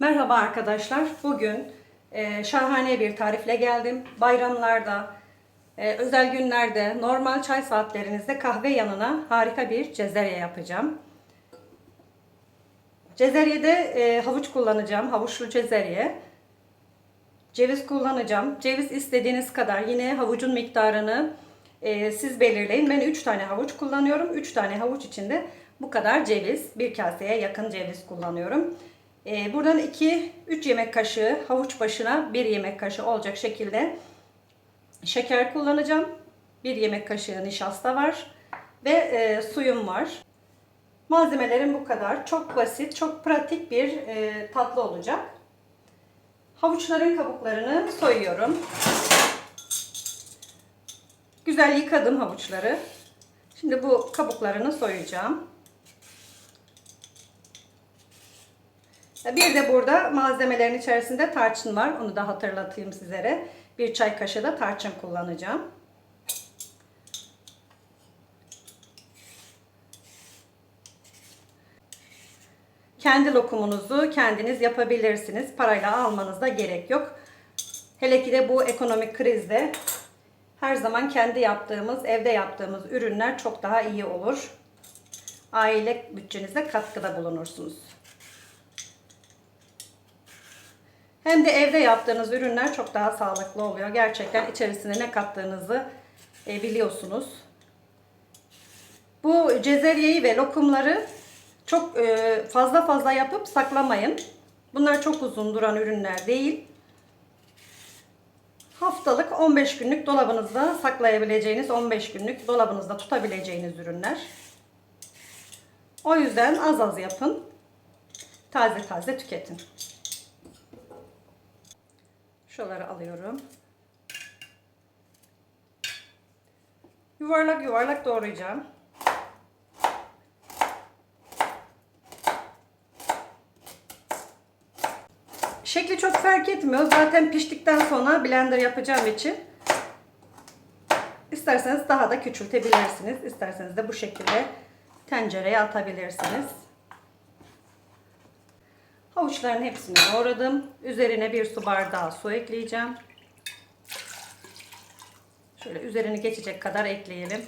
Merhaba arkadaşlar. Bugün e, şahane bir tarifle geldim. Bayramlarda, e, özel günlerde, normal çay saatlerinizde kahve yanına harika bir cezerye yapacağım. Cezeryede e, havuç kullanacağım. Havuçlu cezerye. Ceviz kullanacağım. Ceviz istediğiniz kadar. Yine havucun miktarını e, siz belirleyin. Ben 3 tane havuç kullanıyorum. 3 tane havuç içinde bu kadar ceviz. Bir kaseye yakın ceviz kullanıyorum. E, buradan 2-3 yemek kaşığı havuç başına 1 yemek kaşığı olacak şekilde şeker kullanacağım. 1 yemek kaşığı nişasta var. Ve e, suyum var. Malzemelerim bu kadar. Çok basit, çok pratik bir e, tatlı olacak. Havuçların kabuklarını soyuyorum. Güzel yıkadım havuçları. Şimdi bu kabuklarını soyacağım. Bir de burada malzemelerin içerisinde tarçın var. Onu da hatırlatayım sizlere. Bir çay kaşığı da tarçın kullanacağım. Kendi lokumunuzu kendiniz yapabilirsiniz. Parayla almanız da gerek yok. Hele ki de bu ekonomik krizde her zaman kendi yaptığımız, evde yaptığımız ürünler çok daha iyi olur. Aile bütçenize katkıda bulunursunuz. Hem de evde yaptığınız ürünler çok daha sağlıklı oluyor. Gerçekten içerisine ne kattığınızı e, biliyorsunuz. Bu cezeryeyi ve lokumları çok e, fazla fazla yapıp saklamayın. Bunlar çok uzun duran ürünler değil. Haftalık 15 günlük dolabınızda saklayabileceğiniz, 15 günlük dolabınızda tutabileceğiniz ürünler. O yüzden az az yapın. Taze taze tüketin. Şuraları alıyorum. Yuvarlak yuvarlak doğrayacağım. Şekli çok fark etmiyor. Zaten piştikten sonra blender yapacağım için. İsterseniz daha da küçültebilirsiniz. İsterseniz de bu şekilde tencereye atabilirsiniz. Havuçların hepsini doğradım. Üzerine bir su bardağı su ekleyeceğim. Şöyle üzerini geçecek kadar ekleyelim.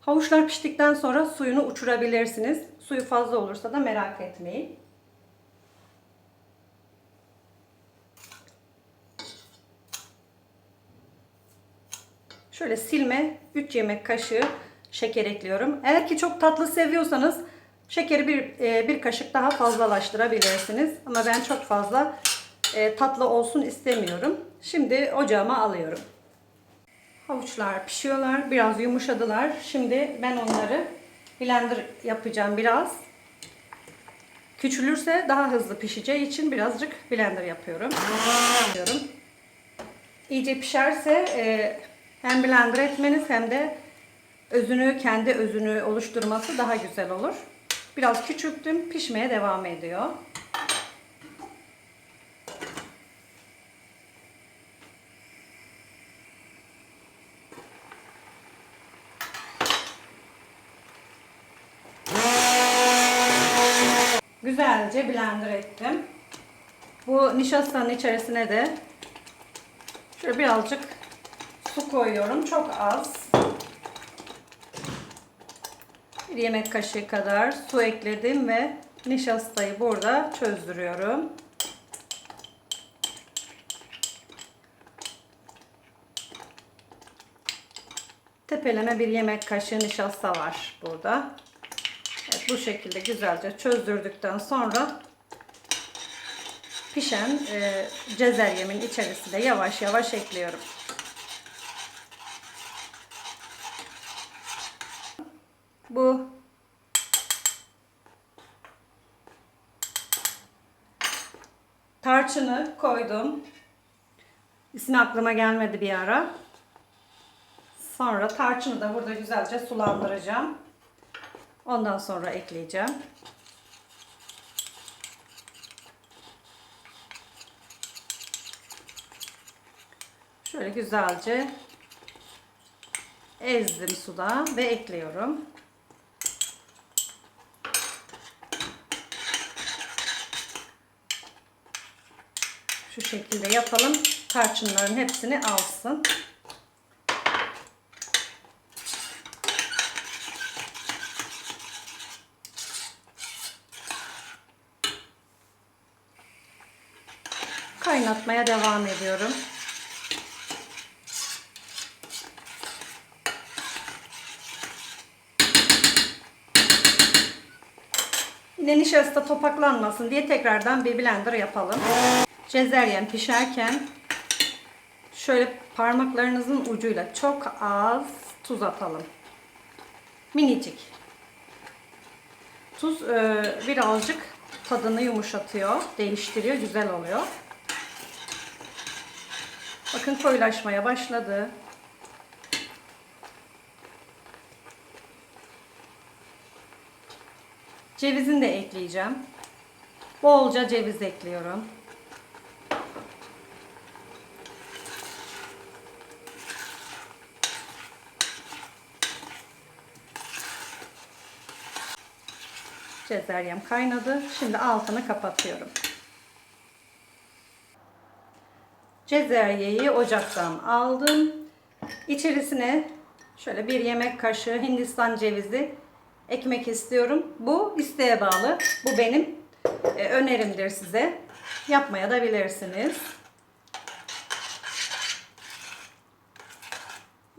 Havuçlar piştikten sonra suyunu uçurabilirsiniz. Suyu fazla olursa da merak etmeyin. Şöyle silme 3 yemek kaşığı şeker ekliyorum. Eğer ki çok tatlı seviyorsanız şekeri bir, e, bir kaşık daha fazlalaştırabilirsiniz. Ama ben çok fazla e, tatlı olsun istemiyorum. Şimdi ocağıma alıyorum. Havuçlar pişiyorlar. Biraz yumuşadılar. Şimdi ben onları blender yapacağım biraz. Küçülürse daha hızlı pişeceği için birazcık blender yapıyorum. İyice pişerse e, hem blender etmeniz hem de özünü, kendi özünü oluşturması daha güzel olur. Biraz küçülttüm. Pişmeye devam ediyor. Güzelce blender ettim. Bu nişastanın içerisine de şöyle birazcık su koyuyorum. Çok az. Bir yemek kaşığı kadar su ekledim ve nişastayı burada çözdürüyorum. Tepeleme bir yemek kaşığı nişasta var burada. Evet, bu şekilde güzelce çözdürdükten sonra pişen e, cezeryemin içerisine yavaş yavaş ekliyorum. Bu tarçını koydum. İsmi aklıma gelmedi bir ara. Sonra tarçını da burada güzelce sulandıracağım. Ondan sonra ekleyeceğim. Şöyle güzelce ezdim suda ve ekliyorum. Şu şekilde yapalım. Tarçınların hepsini alsın. Kaynatmaya devam ediyorum. Yine nişasta topaklanmasın diye tekrardan bir blender yapalım. Cezeryen pişerken şöyle parmaklarınızın ucuyla çok az tuz atalım. Minicik. Tuz e, birazcık tadını yumuşatıyor, değiştiriyor, güzel oluyor. Bakın koyulaşmaya başladı. Cevizini de ekleyeceğim. Bolca ceviz ekliyorum. Cezeryem kaynadı. Şimdi altını kapatıyorum. Cezeryeyi ocaktan aldım. İçerisine şöyle bir yemek kaşığı Hindistan cevizi ekmek istiyorum. Bu isteğe bağlı. Bu benim e, önerimdir size. Yapmaya da bilirsiniz.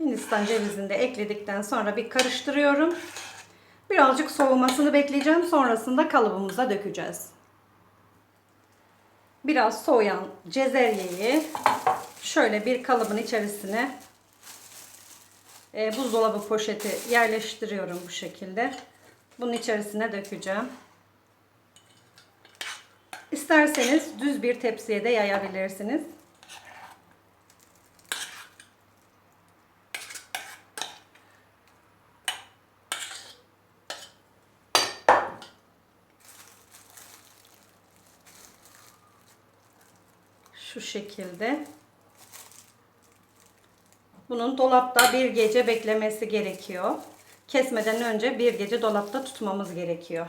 Hindistan cevizini de ekledikten sonra bir karıştırıyorum. Birazcık soğumasını bekleyeceğim. Sonrasında kalıbımıza dökeceğiz. Biraz soğuyan cezeryeyi şöyle bir kalıbın içerisine e, buzdolabı poşeti yerleştiriyorum bu şekilde. Bunun içerisine dökeceğim. İsterseniz düz bir tepsiye de yayabilirsiniz. Şu şekilde. Bunun dolapta bir gece beklemesi gerekiyor. Kesmeden önce bir gece dolapta tutmamız gerekiyor.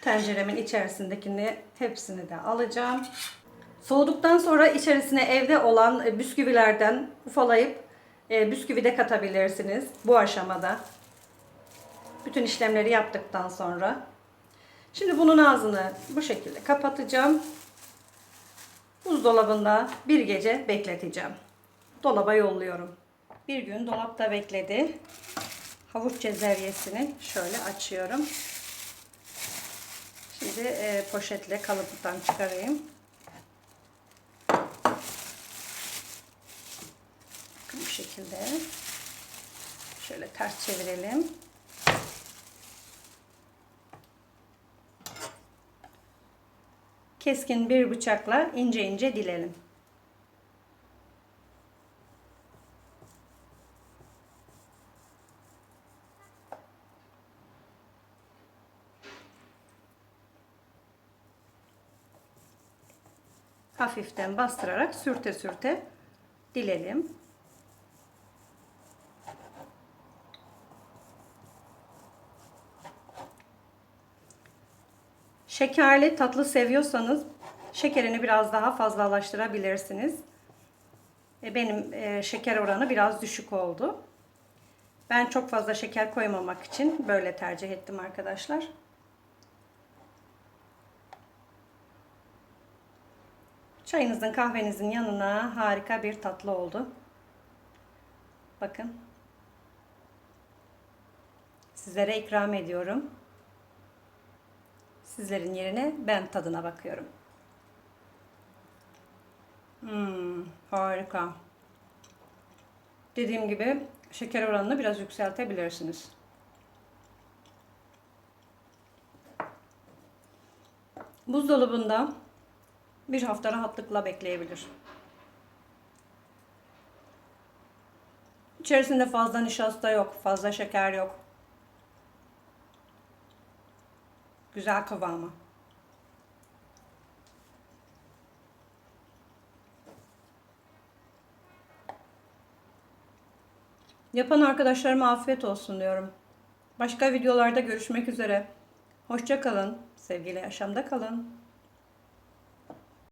Tenceremin içerisindekini hepsini de alacağım. Soğuduktan sonra içerisine evde olan e, bisküvilerden ufalayıp e, bisküvi de katabilirsiniz bu aşamada. Bütün işlemleri yaptıktan sonra. Şimdi bunun ağzını bu şekilde kapatacağım. Buzdolabında bir gece bekleteceğim. Dolaba yolluyorum. Bir gün dolapta bekledi. Havuç cezeryesini şöyle açıyorum. Şimdi e, poşetle kalıptan çıkarayım. Bakın bu şekilde. Şöyle ters çevirelim. Keskin bir bıçakla ince ince dilelim. hafiften bastırarak sürte sürte dilelim. Şekerli tatlı seviyorsanız şekerini biraz daha fazlalaştırabilirsiniz. E, benim e, şeker oranı biraz düşük oldu. Ben çok fazla şeker koymamak için böyle tercih ettim arkadaşlar. Çayınızın kahvenizin yanına harika bir tatlı oldu. Bakın. Sizlere ikram ediyorum. Sizlerin yerine ben tadına bakıyorum. Hmm, harika. Dediğim gibi şeker oranını biraz yükseltebilirsiniz. Buzdolabında bir hafta rahatlıkla bekleyebilir. İçerisinde fazla nişasta yok, fazla şeker yok. Güzel kıvamı. Yapan arkadaşlarıma afiyet olsun diyorum. Başka videolarda görüşmek üzere. Hoşça kalın. Sevgiyle yaşamda kalın.